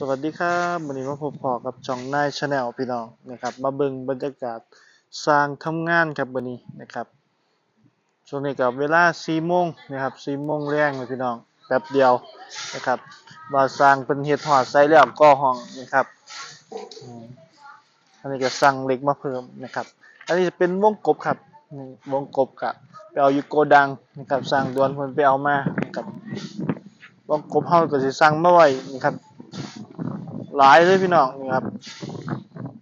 สวัสดีครับวันนี้มาพบพอกับช่องนายชาแนลพี่น้องนะครับ มาเบิ่งบรรยากาศสร้างทำงานครับวันนี้นะครับช่วงนี้กับเวลา4โมงนะครับ4โมงแรงเลยพี่น้องแป๊บเดียวนะครับว่าสร้างเป็นเฮ็ดหอดใส่แล้วก็ห้องนะครับอันนี้ก็สั่งเหล็กมาเพิ่มนะครับอันนี้จะเป็นวงกบครับวงกบกับไปเอาอยู่โกดังนะครับสร้างดวนเพิ่นไปเอามานะครับวงกบเฮาก็สิสั่งมาไว้นี่ครับ หลายเลยพี่น้องนี่ครับ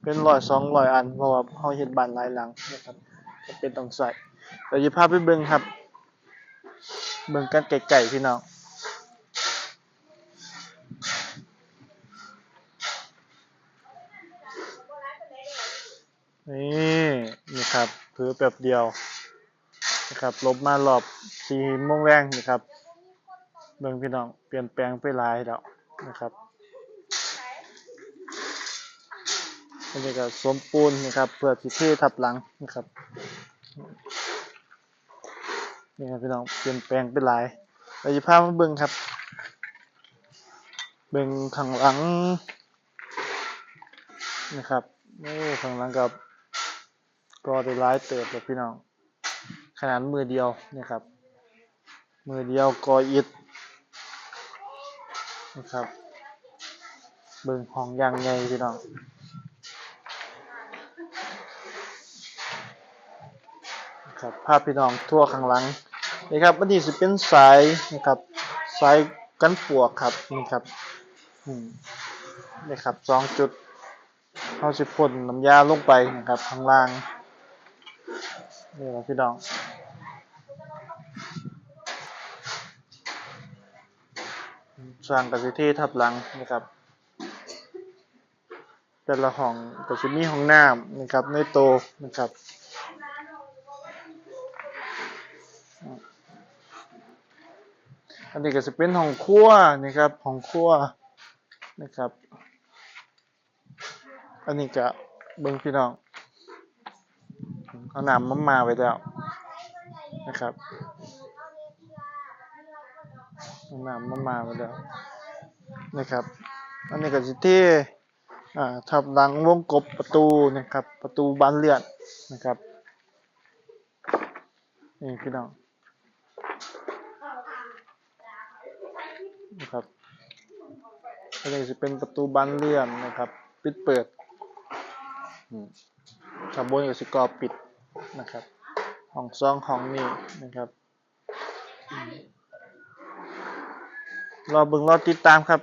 เป็นร้อยสองร้อยอันเพราะว่าเฮาเฮ็ดบ้านหลายหลังนะครับก็เป็นต้องใส่เดี๋ยวจะพาไปเบิ่งครับ เบิ่งกันไกลๆพี่น้องนี่นี่ครับเผือแป๊บเดียวนะครับลบมารอบสี่โมงแรงนี่ครับเบิ่งพี่น้องเปลี่ยนแปลงไปหลายแล้วนะครับ อันนี้ก็สวมปูนนะครับ เพื่อที่เททับหลังนะครับนี่ครับพี่น้องเปลี่ยนแปลงไปหลายเราจะพามาเบิ่งครับ เบิ่งข้างหลังนะครับโอ้ข้างหลังกับก็ได้หลายเติบแล้วพี่น้อง ขนาดมือเดียวนะครับ มือเดียวกออิดนะครับ เบิ่งห้องอย่างใหญ่พี่น้อง นะครับภาพพี่น้องทั่วข้างหลังนี่ครับอันนี้สิเป็นสายนะครับสายกันปวกครับนี่ครับนี่ครับสองจุดเขาสิพ่นน้ำยาลงไปนะครับข้างล่างนี่ครับพี่น้องสร้างกสิเททับหลังนะครับ แต่ละห้องก็จะมีห้องน้ำนะครับในโตนะครับ อันนี้ก็จะเป็นห้องครัวนะครับห้องครัวนะครับ อันนี้ก็เบิ้งพี่น้องเอาน้ำมามาไว้แล้วนะครับเอาน้ำมามาไว้แล้วนะครับ อันนี้ก็สิเทอ่าทับหลังวงกบประตูนะครับ ประตูบานเลื่อนนะครับนี่พี่น้อง นะครับอันนี้จะเป็นประตูบานเลื่อนนะครับ ปิดเปิดอืมข้างบนก็สิกรอบปิดนะครับห้องซองของนี่นะครับ รอเบิ่งรอติดตามครับ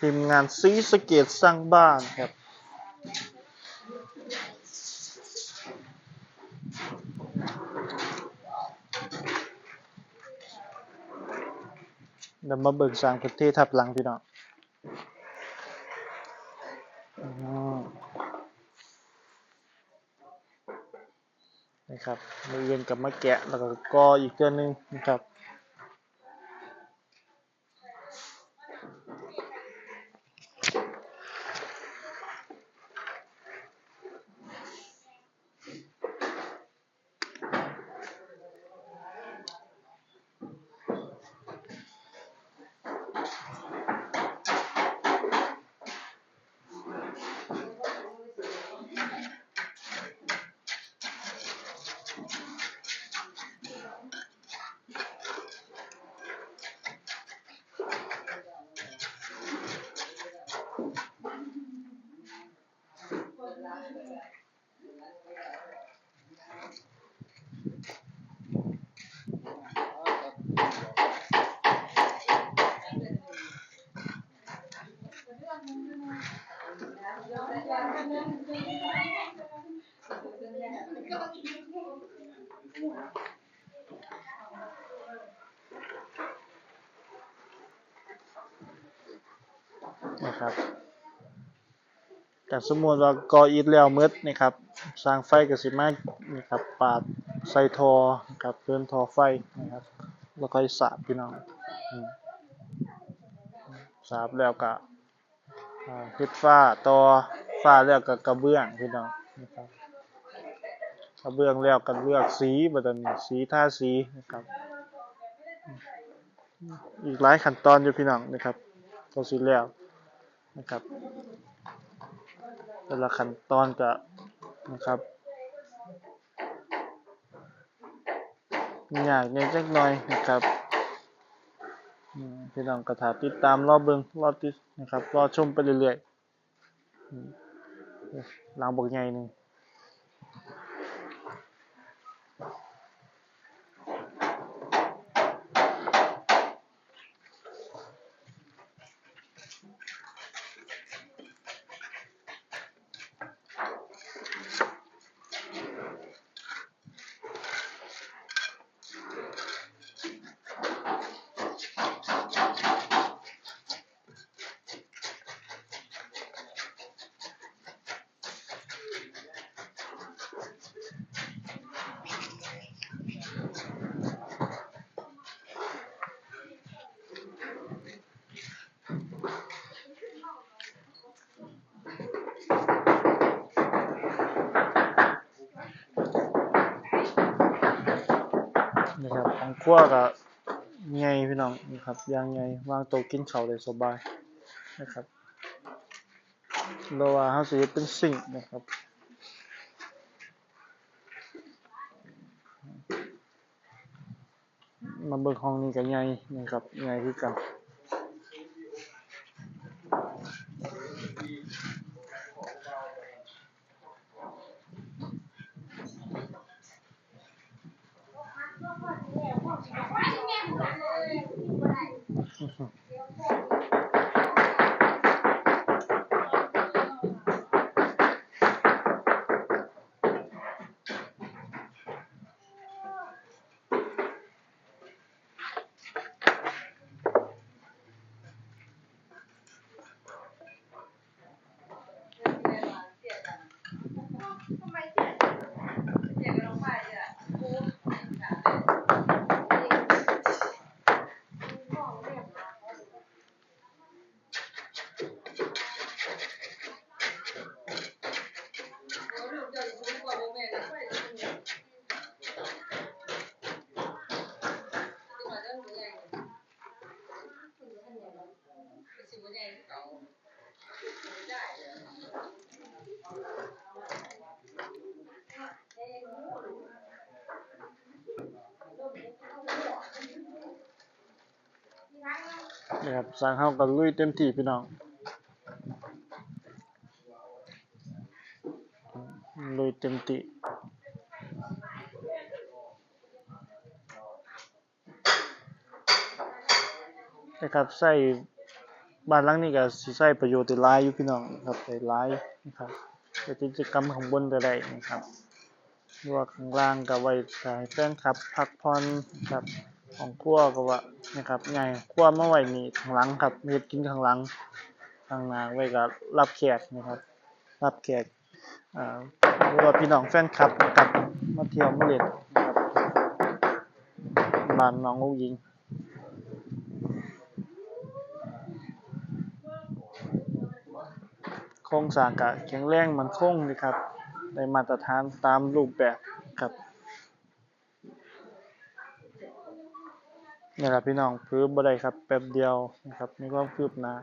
ทีมงานซีสเกตสร้างบ้านครับ เดี๋ยวมาเบิกสร้างพื้นที่ทับหลังพี่น้องนะครับมือเย็นกับมะแกะแล้วก็กออีกเตัวหนึงนะครับ นะครับ แต่สมมติว่าก่ออิฐแล้วมืดนี่ครับสร้างไฟก็สิมานี่ครับปาดใส่ทอครับเดินทอไฟนะครับแล้วค่อยสาบพี่น้องสาบแล้วก็อ่าเฮ็ดฟ้าต่อฟ้าแล้วก็กระเบื้องพี่น้องนะครับกระเบื้องแล้วก็เลือกสีบัดนี้สีท่าสีนะครับ อีกหลายขั้นตอนอยู่พี่น้องนะครับก็สิแล้วนะครับ แต่ละขั้นตอนก็นะครับยากเนจักหน่อยนะครับพี่น้องก็ถ้าติดตามรอบเบิงรอบติดนะครับรอชมไปเรื่อยๆหลังบอกใหญ่หนึ่ง นะครับ ของขั้วก็ใหญ่พี่น้องนะครับยางใหญ่วางโต๊ะกินข้าวได้สบายนะครับเราว่าเฮาสิเฮ็ดเป็นสิ่งนะครับมาเบิ่งห้องนี้ก็ใหญ่นะครับใหญ่คือกัน นะครับสร้างเฮาก็ลุยเต็มที่พี่น้องลุยเต็มที่นะครับใส่บ้านหลังนี้ก็สิใช้ประโยชน์ได้หลายอยู่พี่น้องครับได้หลายนะครับเฮ็ดกิจกรรมข้างบนก็ได้นะครับหรือว่าข้างล่างก็ไว้ถ้าให้แฟนคลับพักผ่อนครับ ของครัวก็ว่านะครับใหญ่ครัวมาไว้นี่ข้างหลังครับเฮ็ดกินข้างหลังข้างหน้าไว้ก็รับแขกนะครับ รับแขกอ่าหรือว่าพี่น้องแฟนคลับนะครับมาเที่ยวมาเล่นนะครับบ้านน้องอุ้งยิงโครงสร้างก็แข็งแรงมันคงดีครับได้มาตรฐานตามรูปแบบครับ นี่แหละพี่น้องพื้นบ่ได้ครับแป๊บเดียวนะครับมีความคืบหน้า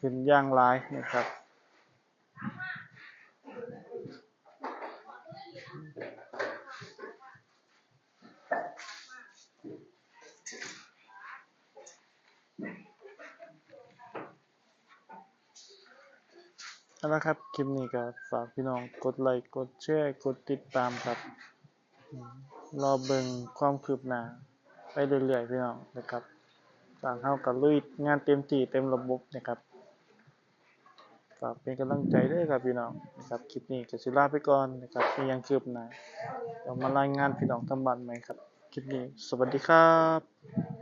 ขึ้นย่างลายนะครับเอาละครับ คลิปนี้ก็ฝากพี่น้องกดไลค์ กดแชร์ กดติดตามครับ รอเบิ่งความคืบหน้า ไปเรื่อยๆพี่น้องนะครับต่างเข้ากับลุยงานเต็มที่เต็มระบบนะครับฝากเป็นกำลังใจด้วยครับพี่น้องนะครับคลิปนี้ก็สิลาไปก่อนนะครับมียังคืบหน้าเรามารายงานพี่น้องทางบ้านใหม่ครับคลิปนี้สวัสดีครับ